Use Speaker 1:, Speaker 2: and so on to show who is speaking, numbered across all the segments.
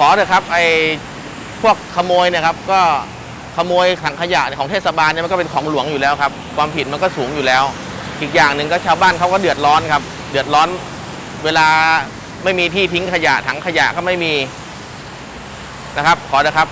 Speaker 1: ขอเถอะครับไอ้พวกขโมยเนี่ยครับก็ขโมยถังขยะของเทศบาลเนี่ยมันก็เป็นของหลวงอยู่แล้วครับ ความผิดมันก็สูงอยู่แล้ว อีกอย่างหนึ่งก็ชาวบ้านเขาก็เดือดร้อนครับ เดือดร้อนเวลาไม่มีที่ทิ้งขยะถังขยะก็ไม่มีนะครับ ขอเถอะครับ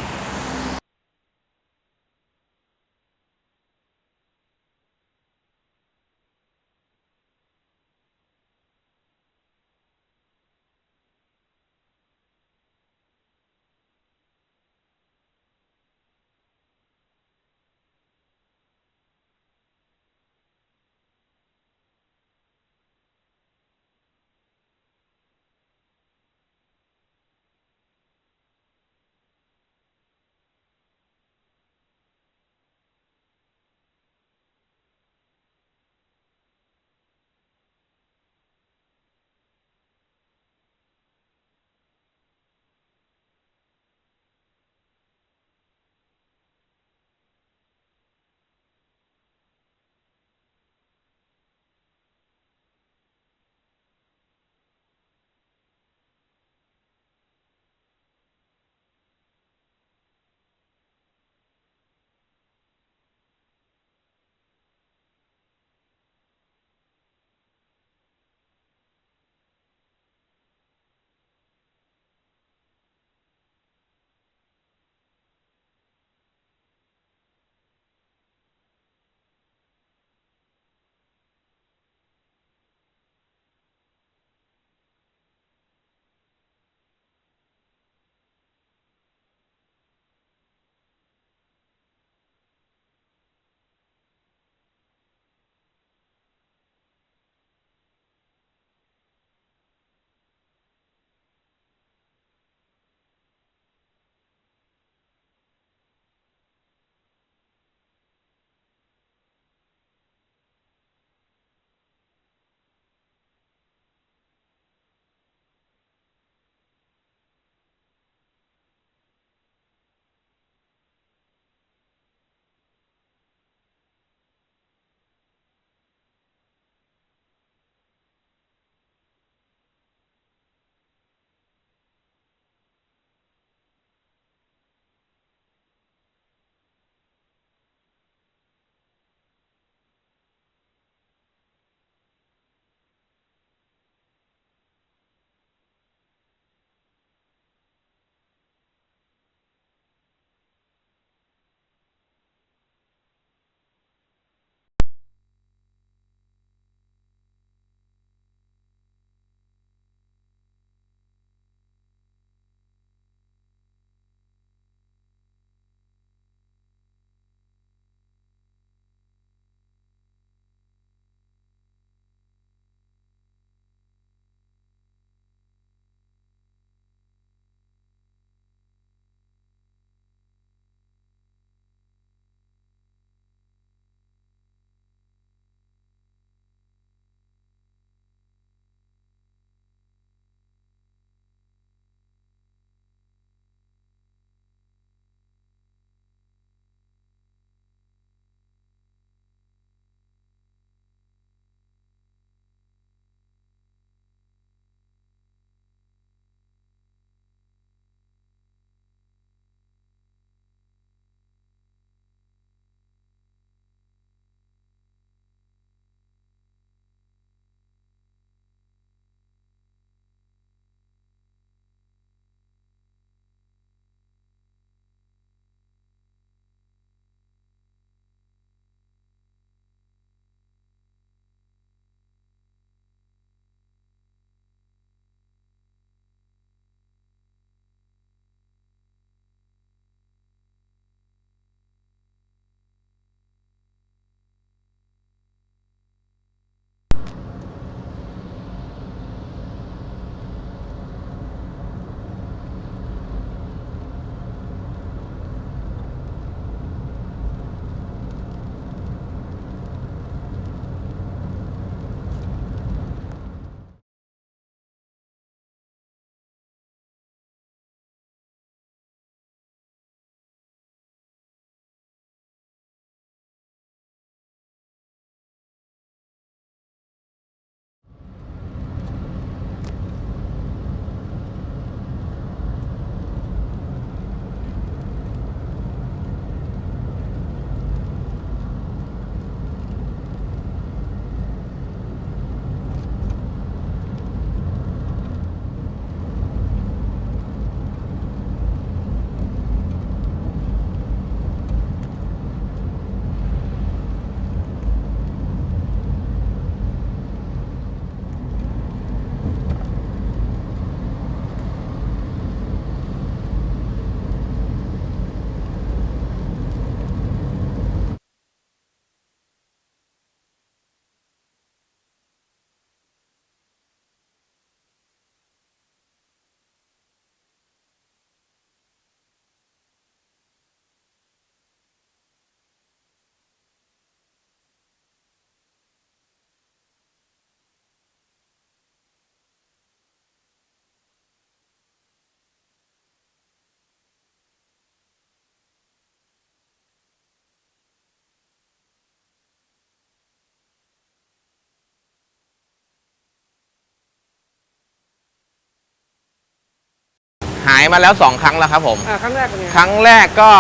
Speaker 1: มาแล้วสองครั้งแล้วครับผม
Speaker 2: อ่าครั้งแรกเป็นไง
Speaker 1: ครั้งแรกก็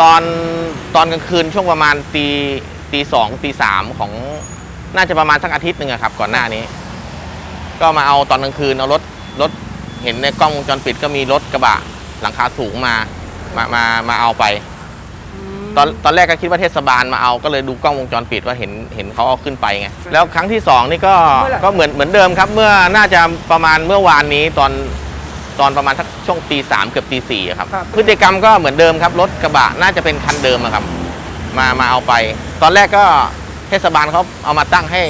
Speaker 1: ตอนตอนกลางคืนช่วงประมาณตีตีสองตีสามของน่าจะประมาณสักอาทิตย์หนึ่งอะครับ ก่อนหน้านี้ ก็มาเอาตอนกลางคืนเอารถรถเห็นในกล้องวงจรปิดก็มีรถกระบะหลังคาสูงมามามามาเอาไปตอนตอนแรกก็คิดว่าเทศบาลมาเอาก็เลยดูกล้องวงจรปิดว่าเห็นเห็นเขาเอาขึ้นไปไงแล้วครั้งที่สองนี่ก็ก็เหมือนเหมือนเดิมครับ เมื่อน่าจะประมาณเมื่อวานนี้ตอน ตอนประมาณสักช่วงตีสามเกือบตีสี่อะครับ
Speaker 2: ครับ
Speaker 1: พฤติกรรมก็เหมือนเดิมครับ รถกระบะน่าจะเป็นคันเดิมอะครับ มามาเอาไป ตอนแรกก็เทศบาลเขาเอามาตั้งให้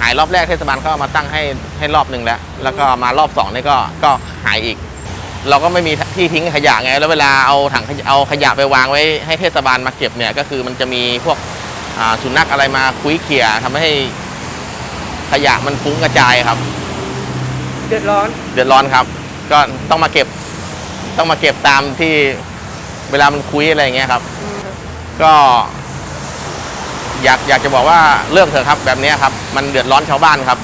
Speaker 1: หายรอบแรกเทศบาลเขาเอามาตั้งให้ให้รอบหนึ่งแล้ว แล้วก็มารอบสองนี่ก็ก็หายอีก เราก็ไม่มีที่ทิ้งขยะไง แล้วเวลาเอาถังขยะเอาขยะไปวางไว้ให้เทศบาลมาเก็บเนี่ย ก็คือมันจะมีพวกอ่าสุนัขอะไรมาคุยเขี่ยทำให้ขยะมันฟุ้งกระจายครับ
Speaker 2: เดือดร้อน
Speaker 1: เดือดร้อนครับ ก็ต้องมาเก็บ ต้องมาเก็บตามที่เวลามันคุยอะไรอย่างเงี้ยครับ ก็ อยากอยากจะบอกว่าเลิกเถอะครับ แบบเนี้ยครับ มันเดือดร้อนชาวบ้านครับ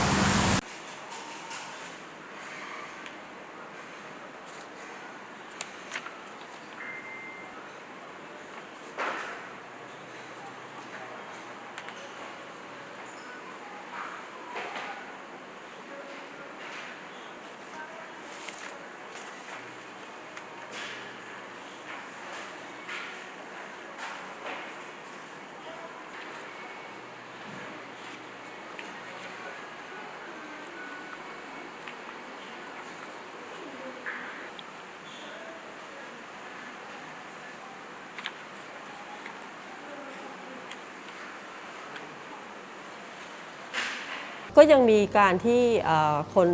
Speaker 3: ก็ยังมีการที่เอ่อคน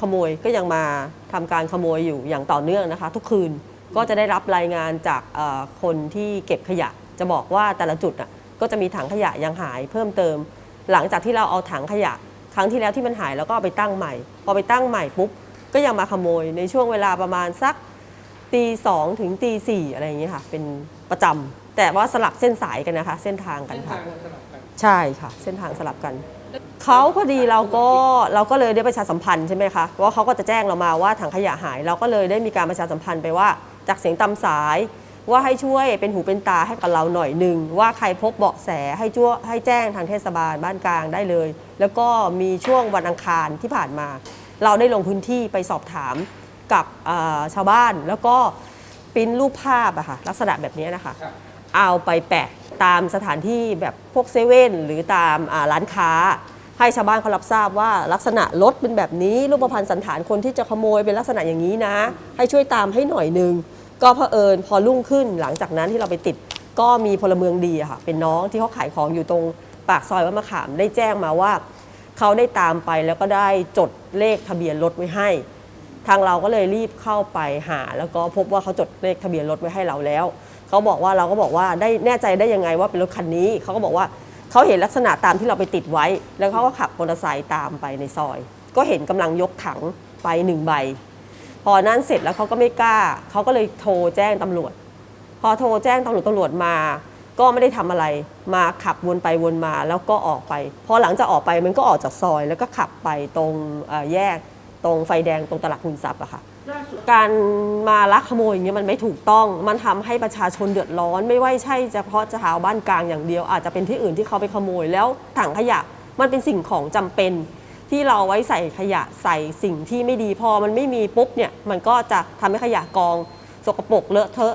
Speaker 3: ขโมยก็ยังมาทำการขโมยอยู่อย่างต่อเนื่องนะคะ ทุกคืนก็จะได้รับรายงานจากเอ่อคนที่เก็บขยะ จะบอกว่าแต่ละจุดน่ะก็จะมีถังขยะยังหายเพิ่มเติม หลังจากที่เราเอาถังขยะ ครั้งที่แล้วที่มันหายแล้วก็เอาไปตั้งใหม่ พอไปตั้งใหม่ปุ๊บก็ยังมาขโมยในช่วงเวลาประมาณสักตีสองถึงตีสี่อะไรอย่างเงี้ยค่ะ เป็นประจำแต่ว่าสลับเส้นสายกันนะคะ เส้นทางกัน
Speaker 2: เส้น
Speaker 3: ค่ะ
Speaker 2: ทางสลับกัน
Speaker 3: ใช่ค่ะ เส้นทางสลับกัน เขาพอดีเราก็เราก็เลยได้ประชาสัมพันธ์ใช่ไหมคะว่าเขาก็จะแจ้งเรามาว่าถังขยะหาย เราก็เลยได้มีการประชาสัมพันธ์ไปว่า จากเสียงตามสาย ว่าให้ช่วยเป็นหูเป็นตาให้กับเราหน่อยหนึ่งว่าใครพบเบาะแสให้ช่วยให้แจ้งทางเทศบาลบ้านกลางได้เลย แล้วก็มีช่วงวันอังคารที่ผ่านมา เราได้ลงพื้นที่ไปสอบถามกับชาวบ้านแล้วก็ปริ้นรูปภาพอะค่ะลักษณะแบบนี้นะคะ เอาไปแปะตามสถานที่แบบพวกเซเว่นหรือตามร้านค้า ให้ชาวบ้านเขารับทราบว่าลักษณะรถเป็นแบบนี้ รูปพรรณสันฐานคนที่จะขโมยเป็นลักษณะอย่างนี้นะ ให้ช่วยตามให้หน่อยนึง ก็เผอิญพอรุ่งขึ้นหลังจากนั้นที่เราไปติดก็มีพลเมืองดีค่ะ เป็นน้องที่เขาขายของอยู่ตรงปากซอยวัดมะขามได้แจ้งมาว่า เขาได้ตามไปแล้วก็ได้จดเลขทะเบียนรถไว้ให้ ทางเราก็เลยรีบเข้าไปหา แล้วก็พบว่าเขาจดเลขทะเบียนรถไว้ให้เราแล้ว เขาบอกว่าเราก็บอกว่าได้แน่ใจได้ยังไงว่าเป็นรถคันนี้เขาก็บอกว่าเขาเห็นลักษณะตามที่เราไปติดไว้ แล้วเขาก็ขับมอเตอร์ไซค์ตามไปในซอย ก็เห็นกำลังยกถังไปหนึ่งใบ พอนั้นเสร็จแล้วเขาก็ไม่กล้าเขาก็เลยโทรแจ้งตำรวจ พอโทรแจ้งตำรวจตำรวจมา ก็ไม่ได้ทำอะไร มาขับวนไปวนมาแล้วก็ออกไป พอหลังจากออกไปมันก็ออกจากซอย แล้วก็ขับไปตรงแยกตรงไฟแดงตรงตลาดหุนทรัพย์อะค่ะ การมาลักขโมยอย่างเงี้ยมันไม่ถูกต้อง มันทำให้ประชาชนเดือดร้อน ไม่ว่าใช่เฉพาะชาวบ้านกลางอย่างเดียว อาจจะเป็นที่อื่นที่เขาไปขโมย แล้วถังขยะมันเป็นสิ่งของจำเป็น ที่เราไว้ใส่ขยะใส่สิ่งที่ไม่ดีพอมันไม่มีปุ๊บเนี่ยมันก็จะทำให้ขยะกอง สกปรกเลอะเทอะ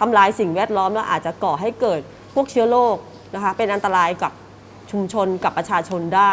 Speaker 3: ทำลายสิ่งแวดล้อมแล้วอาจจะก่อให้เกิดพวกเชื้อโรคนะคะเป็นอันตรายกับชุมชนกับประชาชนได้